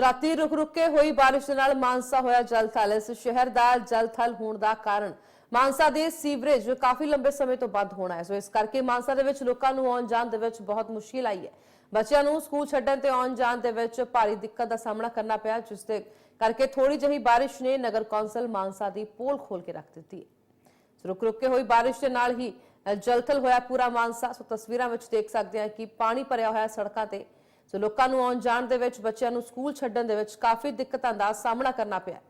ਰਾਤੀ ਰੁਕ ਰੁਕ ਕੇ ਹੋਈ ਬਾਰਿਸ਼ ਦੇ ਨਾਲ ਮਾਨਸਾ ਹੋਇਆ ਜਲਥਲ। ਇਸ ਸ਼ਹਿਰ ਦਾ ਜਲਥਲ ਹੋਣ ਦਾ ਕਾਰਨ ਮਾਨਸਾ ਦੇ ਸੀਵਰੇਜ ਕਾਫੀ ਲੰਬੇ ਸਮੇਂ ਤੋਂ ਬੰਦ ਹੋਣਾ ਹੈ। ਸੋ ਇਸ ਕਰਕੇ ਮਾਨਸਾ ਦੇ ਵਿੱਚ ਲੋਕਾਂ ਨੂੰ ਆਉਣ ਜਾਣ ਦੇ ਵਿੱਚ ਬਹੁਤ ਮੁਸ਼ਕਿਲ ਆਈ ਹੈ। ਬੱਚਿਆਂ ਨੂੰ ਸਕੂਲ ਛੱਡਣ ਤੇ ਆਉਣ ਜਾਣ ਦੇ ਵਿੱਚ ਭਾਰੀ ਦਿੱਕਤ ਦਾ ਸਾਹਮਣਾ ਕਰਨਾ ਪਿਆ, ਜਿਸ ਦੇ ਕਰਕੇ ਥੋੜੀ ਜਿਹੀ ਬਾਰਿਸ਼ ਨੇ ਨਗਰ ਕੌਂਸਲ ਮਾਨਸਾ ਦੀ ਪੋਲ ਖੋਲ ਕੇ ਰੱਖ ਦਿੱਤੀ ਹੈ। ਰੁਕ ਰੁਕ ਕੇ ਹੋਈ ਬਾਰਿਸ਼ ਦੇ ਨਾਲ ਹੀ ਜਲਥਲ ਹੋਇਆ ਪੂਰਾ ਮਾਨਸਾ। ਸੋ ਤਸਵੀਰਾਂ ਵਿੱਚ ਦੇਖ ਸਕਦੇ ਹਾਂ ਕਿ ਪਾਣੀ ਭਰਿਆ ਹੋਇਆ ਸੜਕਾਂ ਤੇ ਸੋ ਲੋਕਾਂ ਨੂੰ ਆਉਣ ਜਾਣ ਦੇ ਵਿੱਚ ਬੱਚਿਆਂ ਨੂੰ ਸਕੂਲ ਛੱਡਣ ਦੇ ਵਿੱਚ ਕਾਫੀ ਦਿੱਕਤਾਂ ਦਾ ਸਾਹਮਣਾ ਕਰਨਾ ਪਿਆ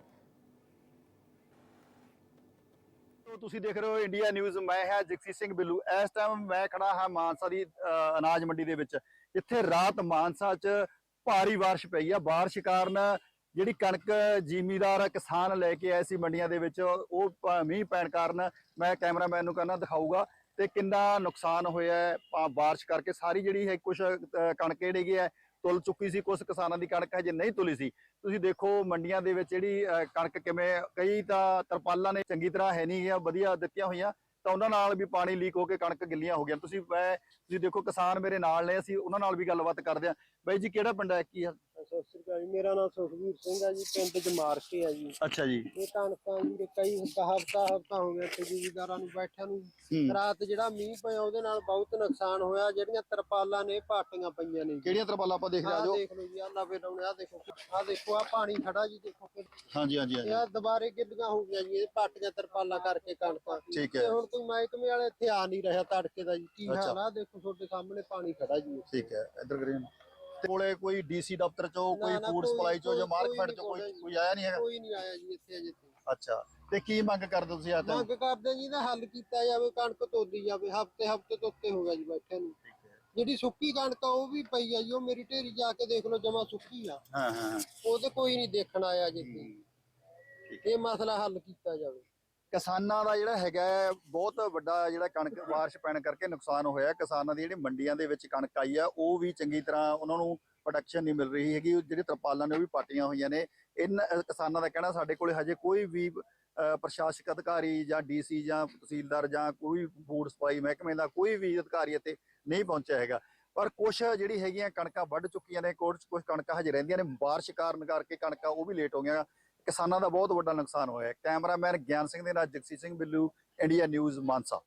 ਤੁਸੀਂ ਦੇਖ ਰਹੇ ਹੋ ਇੰਡੀਆ ਨਿਊਜ਼ ਮੈਂ ਹਾਂ ਜਗਸੀਰ ਸਿੰਘ ਬਿੱਲੂ। ਇਸ ਟਾਈਮ ਮੈਂ ਖੜਾ ਹਾਂ ਮਾਨਸਾ ਦੀ ਅ, ਅਨਾਜ ਮੰਡੀ ਦੇ ਵਿੱਚ। ਇੱਥੇ ਰਾਤ ਮਾਨਸਾ 'ਚ ਭਾਰੀ ਬਾਰਿਸ਼ ਪਈ ਆ। ਬਾਰਿਸ਼ ਕਾਰਨ ਜਿਹੜੀ ਕਣਕ ਜ਼ਿਮੀਦਾਰ ਕਿਸਾਨ ਲੈ ਕੇ ਆਏ ਸੀ ਮੰਡੀਆਂ ਦੇ ਵਿੱਚ ਉਹ ਪ- ਮੀਂਹ ਪੈਣ ਕਾਰਨ ਮੈਂ ਕੈਮਰਾਮੈਨ ਨੂੰ ਕਹਿੰਦਾ ਦਿਖਾਊਗਾ। ਤੇ ਕਿੰਨਾ ਨੁਕਸਾਨ ਹੋਇਆ ਹੈ? ਬਾਰਿਸ਼ ਕਰਕੇ ਸਾਰੀ ਜਿਹੜੀ ਹੈ ਕੁਝ ਕਣਕ ਜਿਹੜੀ ਹੈ ਤੁਲ ਚੁੱਕੀ ਸੀ। ਕੁਝ ਕਿਸਾਨਾਂ ਦੀ ਕਣਕ ਹਜੇ ਨਹੀਂ ਤੁਲੀ ਸੀ। ਤੁਸੀਂ ਦੇਖੋ ਮੰਡੀਆਂ ਦੇ ਵਿੱਚ ਜਿਹੜੀ ਅਹ, ਕਣਕ ਕਿਵੇਂ ਕਈ ਤਾਂ ਤਰਪਾਲਾਂ ਨੇ ਚੰਗੀ ਤਰ੍ਹਾਂ ਹੈ ਨਹੀਂ ਗਿਆ ਵਧੀਆ ਦਿੱਤੀਆਂ ਹੋਈਆਂ ਤਾਂ ਉਹਨਾਂ ਨਾਲ ਵੀ ਪਾਣੀ ਲੀਕ ਹੋ ਕੇ ਕਣਕ ਗਿੱਲੀਆਂ ਹੋ ਗਈਆਂ। ਤੁਸੀਂ ਮੈਂ ਤੁਸੀਂ ਦੇਖੋ ਕਿਸਾਨ ਮੇਰੇ ਨਾਲ ਨੇ ਅਸੀਂ ਉਹਨਾਂ ਨਾਲ ਵੀ ਗੱਲਬਾਤ ਕਰਦੇ ਹਾਂ। ਬਾਈ ਜੀ ਕਿਹੜਾ ਪਿੰਡ ਹੈ? ਕੀ ਆ ਸਤਿ ਸ੍ਰੀ ਅਕਾਲ ਜੀ। ਮੇਰਾ ਨਾਮ ਸੁਖਵੀਰ ਸਿੰਘ ਆ ਜੀ ਪਿੰਡ ਜਮਾਰਕੇ ਆ ਜੀ। ਅੱਛਾ ਜੀ। ਇਹ ਕਣਕਾਂ ਜੀ ਕਈ ਹਫਤਾ ਹਫਤਾ ਹਫਤਾ ਹੋ ਗਿਆ ਤੇ ਜ਼ਿਮੀਦਾਰਾਂ ਨੂੰ ਬੈਠਿਆਂ ਨੂੰ। ਰਾਤ ਜਿਹੜਾ ਮੀਂਹ ਪਿਆ ਉਹਦੇ ਨਾਲ ਬਹੁਤ ਨੁਕਸਾਨ ਹੋਇਆ। ਜਿਹੜੀਆਂ ਤਰਪਾਲਾਂ ਨੇ ਪਾਟੀਆਂ ਪਈਆਂ ਨੇ ਜੀ। ਕਿਹੜੀਆਂ ਤਰਪਾਲਾਂ ਆਪਾਂ ਦੇਖ ਆਹ ਲਿਆ ਜੋ। ਦੇਖ ਲਓ ਜੀ ਆਹ ਲਵੇ ਲਾਉਣੇ ਆ ਦੇਖੋ। ਆਹ ਦੇਖੋ ਆ ਪਾਣੀ ਖੜਾ ਜੀ ਦੇਖੋ ਕਿ ਹਾਂਜੀ ਹਾਂਜੀ ਹਾਂਜੀ। ਇਹ ਦੁਬਾਰੇ ਗਿੱਲੀਆਂ ਹੋ ਗਈਆਂ ਜੀ ਇਹ ਪਾਟੀਆਂ ਤਰਪਾਲਾਂ ਕਰਕੇ ਕਣਕਾਂ। ਠੀਕ ਹੈ। ਤੇ ਹੁਣ ਕੋਈ ਮਹਿਕਮੇ ਵਾਲੇ ਇੱਥੇ ਆ ਨਹੀਂ ਰਿਹਾ ਤੜਕੇ ਦਾ ਜੀ। ਕੀ ਅੱਛਾ। ਹਾਲ ਆ? ਦੇਖੋ ਤੁਹਾਡੇ ਸਾਹਮਣੇ ਪਾਣੀ ਖੜਾ ਜੀ ਠੀਕ ਹੈ। ਇੱਧਰ ਤੇ ਕੋਲੇ ਕੋਈ ਡੀਸੀ ਦਫ਼ਤਰ ਚੋਂ ਕੋਈ ਨਾ, ਨਾ, ਫੂਡ ਕੋਈ- ਸਪਲਾਈ ਚੋਂ ਜਾਂ ਕੋਈ- ਮਾਰਕਫੈਟ ਚੋਂ ਕੋਈ ਕੋਈ ਆਇਆ ਨਹੀਂ ਹੈਗਾ? ਕੋਈ ਨਹੀਂ ਆਇਆ ਜੀ ਇੱਥੇ ਅਜੇ ਤੱਕ। ਅੱਛਾ ਤੇ ਕੀ ਮੰਗ ਕਰਦੇ ਤੁਸੀਂ ਆ ਮੰਗ ਕਰਦੇ ਜੀ ਦਾ ਹੱਲ ਕੀਤਾ ਜਾਵੇ ਕਣਕ ਤੋਦੀ ਜਾਵੇ ਹਫ਼ਤੇ ਹਫ਼ਤੇ ਤੋਂ ਉੱਤੇ ਹੋ ਗਿਆ ਜੀ ਬੈਠੇ ਨੂੰ। ਜਿਹੜੀ ਸੁੱਕੀ ਕਣਕ ਆ ਉਹ ਵੀ ਪਈ ਆ ਜੀ ਉਹ ਮੇਰੀ ਢੇਰੀ ਜਾ ਕੇ ਦੇਖ ਲਓ ਜਮਾ ਸੁੱਕੀ ਆ। ਹਾਂ ਹਾਂ ਹਾਂ। ਉਹ ਤੇ ਕੋਈ ਨਹੀਂ ਦੇਖਣ ਆਇਆ ਜਿੱਥੇ ਇਹ ਮਸਲਾ ਹੱਲ ਕੀਤਾ ਜਾਵੇ। ਕਿਸਾਨਾਂ ਦਾ ਜਿਹੜਾ ਹੈਗਾ ਬਹੁਤ ਵੱਡਾ ਜਿਹੜਾ ਕਣਕ ਬਾਰਿਸ਼ ਪੈਣ ਕਰਕੇ ਨੁਕਸਾਨ ਹੋਇਆ। ਕਿਸਾਨਾਂ ਦੀ ਜਿਹੜੀ ਮੰਡੀਆਂ ਦੇ ਵਿੱਚ ਕਣਕ ਆਈ ਆ, ਉਹ ਵੀ ਚੰਗੀ ਤਰ੍ਹਾਂ ਉਹਨਾਂ ਨੂੰ ਪ੍ਰੋਡਕਸ਼ਨ ਨਹੀਂ ਮਿਲ ਰਹੀ ਹੈਗੀ। ਉਹ ਜਿਹੜੇ ਤਰਪਾਲਾਂ ਨੇ, ਉਹ ਵੀ ਪਾਟੀਆਂ ਹੋਈਆਂ ਨੇ। ਇਨ ਕਿਸਾਨਾਂ ਦਾ ਕਹਿਣਾ ਸਾਡੇ ਕੋਲੇ ਹਜੇ ਕੋਈ ਵੀ ਪ੍ਰਸ਼ਾਸਕ ਅਧਿਕਾਰੀ ਜਾਂ ਡੀਸੀ ਜਾਂ ਤਹਿਸੀਲਦਾਰ ਜਾਂ ਕੋਈ ਫੂਡ ਸਪਲਾਈ ਮਹਿਕਮੇ ਦਾ ਕੋਈ ਵੀ ਅਧਿਕਾਰੀ ਇੱਥੇ ਨਹੀਂ ਪਹੁੰਚਿਆ ਹੈਗਾ। ਪਰ ਕੁਛ ਜਿਹੜੀ ਹੈਗੀਆਂ ਕਣਕਾਂ ਵੱਢ ਚੁੱਕੀਆਂ ਨੇ ਕੁਝ ਕੁਝ ਕਣਕਾਂ ਹਜੇ ਰਹਿੰਦੀਆਂ ਨੇ। ਬਾਰਿਸ਼ ਕਾਰਨ ਕਰਕੇ ਕਣਕਾਂ ਉਹ ਵੀ ਲੇਟ ਹੋ ਗਈਆਂ। ਕਿਸਾਨਾਂ ਦਾ ਬਹੁਤ ਵੱਡਾ ਨੁਕਸਾਨ ਹੋਇਆ ਹੈ। ਕੈਮਰਾਮੈਨ ਗਿਆਨ ਸਿੰਘ ਦੇ ਨਾਲ ਜਗਸੀਰ ਸਿੰਘ ਬਿੱਲੂ, ਇੰਡੀਆ ਨਿਊਜ਼ ਮਾਨਸਾ